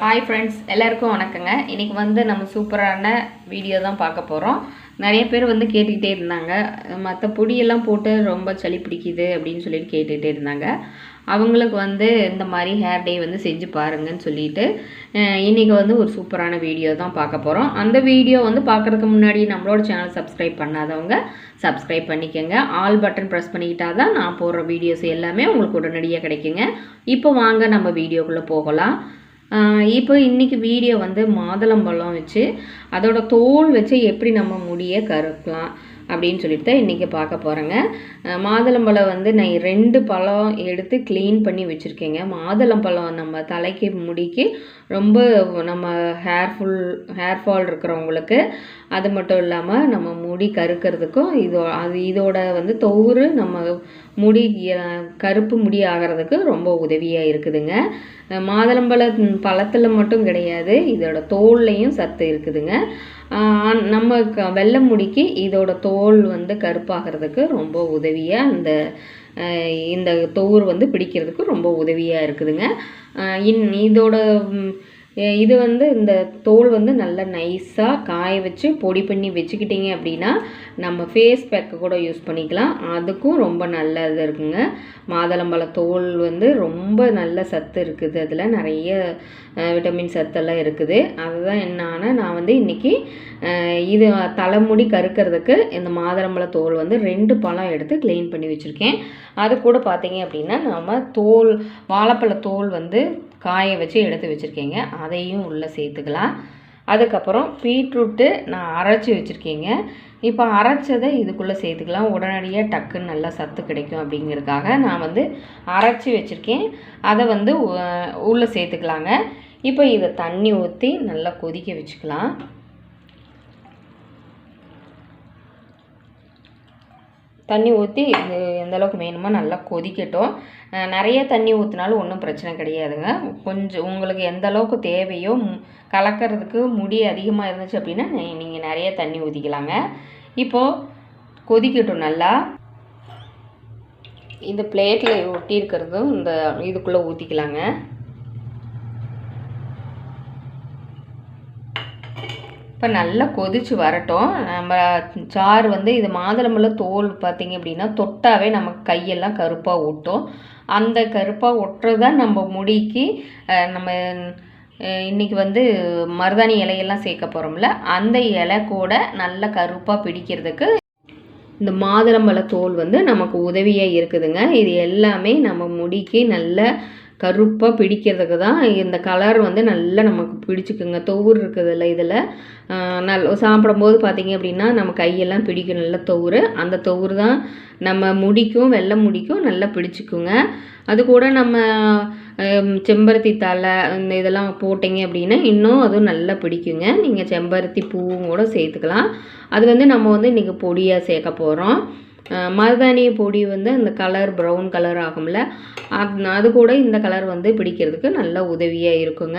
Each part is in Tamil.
ஹாய் ஃப்ரெண்ட்ஸ் எல்லாருக்கும் வணக்கங்க. இன்றைக்கி வந்து நம்ம சூப்பரான வீடியோ தான் பார்க்க போகிறோம் நிறைய பேர் வந்து கேட்டுக்கிட்டே இருந்தாங்க. மற்ற பொடியெல்லாம் போட்டு ரொம்ப சளி பிடிக்குது அப்படின்னு சொல்லிட்டு கேட்டுகிட்டே இருந்தாங்க. அவங்களுக்கு வந்து இந்த மாதிரி ஹேர் டே வந்து செஞ்சு பாருங்கன்னு சொல்லிட்டு இன்றைக்கி வந்து ஒரு சூப்பரான வீடியோ தான் பார்க்க போகிறோம் அந்த வீடியோ வந்து பார்க்குறதுக்கு முன்னாடி நம்மளோட சேனல் சப்ஸ்கிரைப் பண்ணாதவங்க சப்ஸ்கிரைப் பண்ணிக்கோங்க. ஆல் பட்டன் ப்ரெஸ் பண்ணிக்கிட்டா தான் நான் போடுற வீடியோஸ் எல்லாமே உங்களுக்கு உடனடியாக கிடைக்குங்க. இப்போ வாங்க நம்ம வீடியோக்குள்ளே போகலாம். இப்போ இன்றைக்கி வீடியோ வந்து மாதுளம்பழம் வச்சு அதோட தோல் வச்சு எப்படி நம்ம முடியை கருக்கலாம் அப்படின்னு சொல்லிட்டு தான் இன்றைக்கி பார்க்க போகிறேங்க மாதுளம்பழம் வந்து நான் ரெண்டு பழம் எடுத்து க்ளீன் பண்ணி வச்சுருக்கேங்க. மாதுளம்பழம் நம்ம தலைக்கு முடிக்கு ரொம்ப நம்ம ஹேர்ஃபுல் ஹேர் ஃபால் இருக்கிறவங்களுக்கு அது மட்டும் இல்லாமல் நம்ம முடி கருக்கிறதுக்கும் இதோ அது இதோட வந்து தொவுறு நம்ம முடி கருப்பு முடி ஆகிறதுக்கு ரொம்ப உதவியாக இருக்குதுங்க. மாதுளம்பழ பழத்தில் மட்டும் கிடையாது இதோட தோல்லையும் சத்து இருக்குதுங்க. நம்ம க வெள்ளை முடிக்கு இதோட தோல் வந்து கருப்பாகிறதுக்கு ரொம்ப உதவியாக அந்த இந்த தோர் வந்து பிடிக்கிறதுக்கு ரொம்ப உதவியாக இருக்குதுங்க. இன் இதோட இது வந்து இந்த தோல் வந்து நல்லா நைஸாக காய வச்சு பொடி பண்ணி வச்சுக்கிட்டிங்க அப்படின்னா நம்ம ஃபேஸ் பேக்கு கூட யூஸ் பண்ணிக்கலாம். அதுக்கும் ரொம்ப நல்லது இருக்குங்க. மாதுளம்பழ தோல் வந்து ரொம்ப நல்ல சத்து இருக்குது. அதில் நிறைய விட்டமின் சத்தெல்லாம் இருக்குது. அதுதான் என்னன்னா நான் வந்து இன்றைக்கி இது தலைமுடி கருக்கிறதுக்கு இந்த மாதளம்பழ தோல் வந்து ரெண்டு பழம் எடுத்து க்ளீன் பண்ணி வச்சுருக்கேன். அது கூட பார்த்தீங்க அப்படின்னா நம்ம தோல் வாழைப்பழ தோல் வந்து காய வச்சு எடுத்து வச்சுருக்கேங்க. அதையும் உள்ளே சேர்த்துக்கலாம். அதுக்கப்புறம் பீட்ரூட்டு நான் அரைச்சி வச்சுருக்கேங்க. இப்போ அரைச்சதை இதுக்குள்ளே சேர்த்துக்கலாம். உடனடியாக டக்குன்னு நல்லா சத்து கிடைக்கும் அப்படிங்கிறதுக்காக நான் வந்து அரைச்சி வச்சுருக்கேன். அதை வந்து உள்ளே சேர்த்துக்கலாங்க. இப்போ இதை தண்ணி ஊற்றி நல்லா கொதிக்க வச்சுக்கலாம். தண்ணி ஊற்றி இது எந்த அளவுக்கு வேணுமோ நல்லா கொதிக்கட்டும். நிறைய தண்ணி ஊற்றினாலும் ஒன்றும் பிரச்சனை கிடையாதுங்க. கொஞ்சம் உங்களுக்கு எந்த அளவுக்கு தேவையோ கலக்கிறதுக்கு முடி அதிகமாக இருந்துச்சு அப்படின்னா நீங்கள் நிறைய தண்ணி ஊற்றிக்கலாங்க இப்போது கொதிக்கட்டும் நல்லா. இந்த பிளேட்டில் ஒட்டி இருக்கிறதும் இந்த இதுக்குள்ளே ஊற்றிக்கலாங்க இப்போ நல்லா கொதிச்சு வரட்டும். நம்ம சாறு வந்து இது மாதுளம்பழ தோல் பார்த்திங்க அப்படின்னா தொட்டாவே நமக்கு கையெல்லாம் கருப்பாக ஒட்டும். அந்த கருப்பாக ஒட்டுறது தான் நம்ம முடிக்கு நம்ம இன்றைக்கி இன்னைக்கு வந்து மருதாணி இலையெல்லாம் சேர்க்க போகிறோம்ல அந்த இலை கூட நல்ல கருப்பாக பிடிக்கிறதுக்கு இந்த மாதுளம்பழ தோல் வந்து நமக்கு உதவியாக இருக்குதுங்க. இது எல்லாமே நம்ம முடிக்கு நல்ல கருப்பாக பிடிக்கிறதுக்கு தான் இந்த கலர் வந்து நல்லா நமக்கு பிடிச்சிக்குங்க. தொவுர் இருக்குதுல்ல இதில். நல் சாப்பிடும்போது பார்த்தீங்க அப்படின்னா நம்ம கையெல்லாம் பிடிக்கும். நல்ல தொவுறு. அந்த தொவுறு தான் நம்ம முடிக்கும் வெள்ளை முடிக்கும் நல்லா பிடிச்சிக்குங்க. அது கூட நம்ம செம்பருத்தி தலை இந்த இதெல்லாம் போட்டிங்க அப்படின்னா இன்னும் அதுவும் நல்லா பிடிக்குங்க. நீங்கள் செம்பருத்தி பூவும் கூட சேர்த்துக்கலாம். அது வந்து நம்ம வந்து இன்றைக்கி பொடியாக சேர்க்க போகிறோம் மருதாணி பொடி வந்து அந்த கலர் ப்ரௌன் கலர் ஆகும்ல. அது அது கூட இந்த கலர் வந்து பிடிக்கிறதுக்கு நல்ல உதவியாக இருக்குங்க.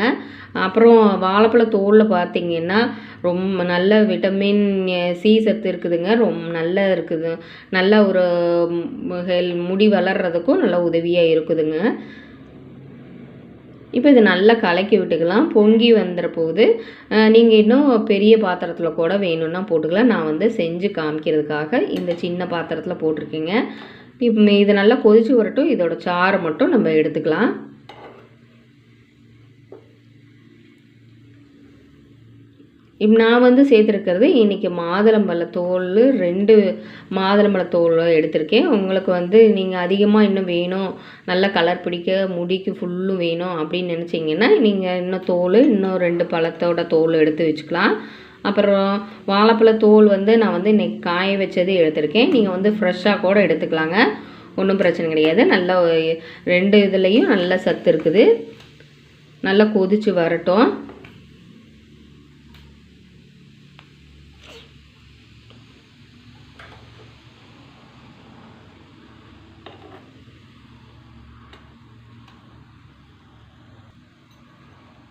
அப்புறம் வாழைப்பழ தோலில் பார்த்தீங்கன்னா ரொம்ப நல்ல விட்டமின் சி சத்து இருக்குதுங்க. ரொம்ப நல்ல இருக்குது. நல்ல ஒரு ஹெல் முடி வளர்கிறதுக்கும் நல்ல உதவியாக இருக்குதுங்க. இப்போ இது நல்லா கலக்கி விட்டுக்கலாம். பொங்கி வந்துட நீங்கள் இன்னும் பெரிய பாத்திரத்தில் கூட வேணும்னா போட்டுக்கலாம். நான் வந்து செஞ்சு காமிக்கிறதுக்காக இந்த சின்ன பாத்திரத்தில் போட்டிருக்கேங்க. இப்போ இது நல்லா கொதிச்சு வரட்டும். இதோட சாறு மட்டும் நம்ம எடுத்துக்கலாம். இப்போ நான் வந்து சேர்த்துருக்கிறது இன்றைக்கி மாதுளம்பழ தோல் ரெண்டு மாதுளம்பழ தோல் எடுத்திருக்கேன். உங்களுக்கு வந்து நீங்கள் அதிகமாக இன்னும் வேணும். நல்லா கலர் பிடிக்க முடிக்கு ஃபுல்லும் வேணும் அப்படின்னு நினச்சிங்கன்னா நீங்கள் இன்னும் தோல் இன்னும் ரெண்டு பழத்தோட தோல் எடுத்து வச்சுக்கலாம். அப்புறம் வாழைப்பழ தோல் வந்து நான் வந்து இன்றைக்கி காய வச்சது எடுத்திருக்கேன். நீங்கள் வந்து ஃப்ரெஷ்ஷாக கூட எடுத்துக்கலாங்க. ஒன்றும் பிரச்சனை கிடையாது. நல்லா ரெண்டு இதுலேயும் நல்ல சத்து இருக்குது. நல்லா கொதிச்சு வரட்டும்.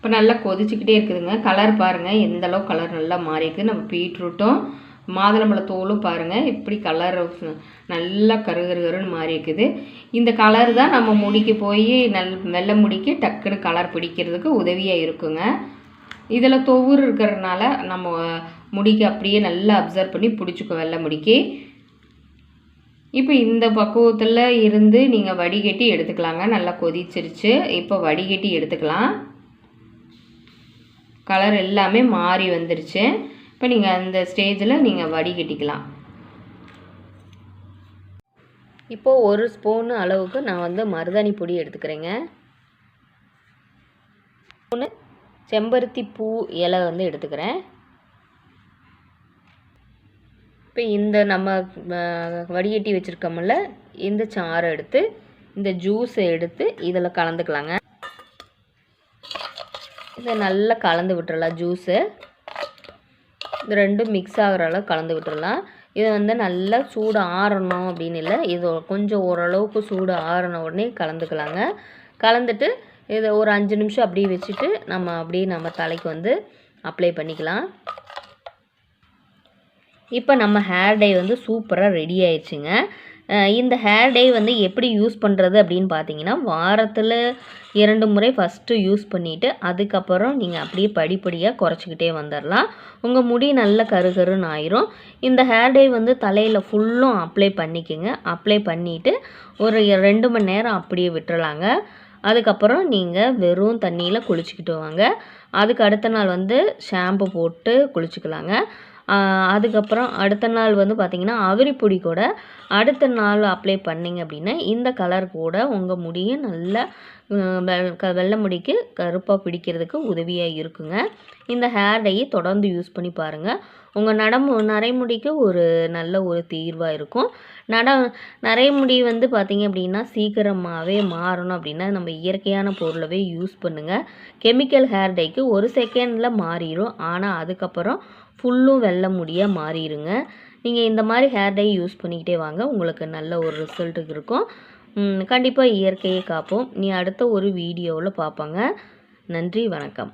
இப்போ நல்லா கொதிச்சுக்கிட்டே இருக்குதுங்க. கலர் பாருங்கள் எந்த கலர் நல்லா மாறி நம்ம பீட்ரூட்டும் மாதுளம்பழ தோலும் பாருங்கள் இப்படி கலர் நல்லா கரு கரு மாறி இருக்குது இந்த கலர் தான் நம்ம முடிக்கு போய் நல் வெள்ளை முடிக்கு டக்குன்னு கலர் பிடிக்கிறதுக்கு உதவியாக இருக்குங்க. இதில் தொவுறு இருக்கிறதுனால நம்ம முடிக்கு அப்படியே நல்லா அப்சர்வ் பண்ணி பிடிச்சிக்கும் வெள்ளை முடிக்கு. இப்போ இந்த பக்குவத்தில் இருந்து நீங்கள் வடிகட்டி எடுத்துக்கலாங்க. நல்லா கொதிச்சிருச்சு. இப்போ வடிகட்டி எடுத்துக்கலாம். கலர் எல்லாமே மாறி வந்துருச்சு. இப்போ நீங்கள் அந்த ஸ்டேஜில் நீங்கள் வடிகட்டிக்கலாம் இப்போது ஒரு ஸ்பூன் அளவுக்கு நான் வந்து மருதாணி பொடி எடுத்துக்கிறேங்க. ஒன்று செம்பருத்தி பூ இலை வந்து எடுத்துக்கிறேன். இப்போ இந்த நம்ம வடிகட்டி வச்சுருக்கோம்ல இந்த சாறை எடுத்து இந்த ஜூஸை எடுத்து இதில் கலந்துக்கலாங்க. இதை நல்லா கலந்து விட்டுறலாம் ஜூஸு இது ரெண்டும் மிக்ஸ் ஆகிற அளவு கலந்து விட்டுடலாம் இதை வந்து நல்லா சூடு ஆறணும் அப்படின்னு இல்லை. இது கொஞ்சம் ஓரளவுக்கு சூடு ஆறின உடனே கலந்துக்கலாங்க. கலந்துட்டு இதை ஒரு அஞ்சு நிமிஷம் அப்படியே வச்சுட்டு நம்ம அப்படியே நம்ம தலைக்கு வந்து அப்ளை பண்ணிக்கலாம். இப்போ நம்ம ஹேர் டை வந்து சூப்பராக ரெடி ஆயிடுச்சுங்க. இந்த ஹேர் டே வந்து எப்படி யூஸ் பண்ணுறது அப்படின்னு பார்த்தீங்கன்னா வாரத்தில் இரண்டு முறை ஃபஸ்ட்டு யூஸ் பண்ணிவிட்டு அதுக்கப்புறம் நீங்கள் அப்படியே படிப்படியாக குறைச்சிக்கிட்டே வந்துடலாம் உங்கள் முடி நல்ல கருகருன்னு ஆயிரும். இந்த ஹேர் டே வந்து தலையில் ஃபுல்லும் அப்ளை பண்ணிக்கோங்க. அப்ளை பண்ணிவிட்டு ஒரு ரெண்டு மணி நேரம் அப்படியே விட்டுறலாங்க. அதுக்கப்புறம் நீங்கள் வெறும் தண்ணியில் குளிச்சுக்கிட்டு வாங்க. அதுக்கு அடுத்த நாள் வந்து ஷாம்பு போட்டு குளிச்சுக்கலாங்க. அதுக்கப்புறம் அடுத்த நாள் வந்து பார்த்திங்கன்னா அவரிப்பொடி கூட அடுத்த நாள் அப்ளை பண்ணிங்க அப்படின்னா இந்த கலர் கூட உங்கள் முடியை நல்லா வெள்ளை முடிக்கு கருப்பாக பிடிக்கிறதுக்கு உதவியாக இருக்குங்க. இந்த ஹேர் டையை தொடர்ந்து யூஸ் பண்ணி பாருங்கள் உங்கள் நடமு நரைமுடிக்கு ஒரு நல்ல ஒரு தீர்வாக இருக்கும். நட நரைமுடி வந்து பார்த்திங்க அப்படின்னா சீக்கிரமாகவே மாறணும் அப்படின்னா நம்ம இயற்கையான பொருளவே யூஸ் பண்ணுங்கள் கெமிக்கல் ஹேர் டைக்கு ஒரு செகண்டில் மாறிடும். ஆனால் அதுக்கப்புறம் ஃபுல்லும் வெள்ளை முடியாக மாறிடுங்க. நீங்கள் இந்த மாதிரி ஹேர் டை யூஸ் பண்ணிக்கிட்டே வாங்க. உங்களுக்கு நல்ல ஒரு ரிசல்ட்டுக்கு இருக்கும். கண்டிப்பாக இயற்கையை காப்போம். நீ அடுத்த ஒரு வீடியோவில் பார்ப்பாங்க நன்றி வணக்கம்.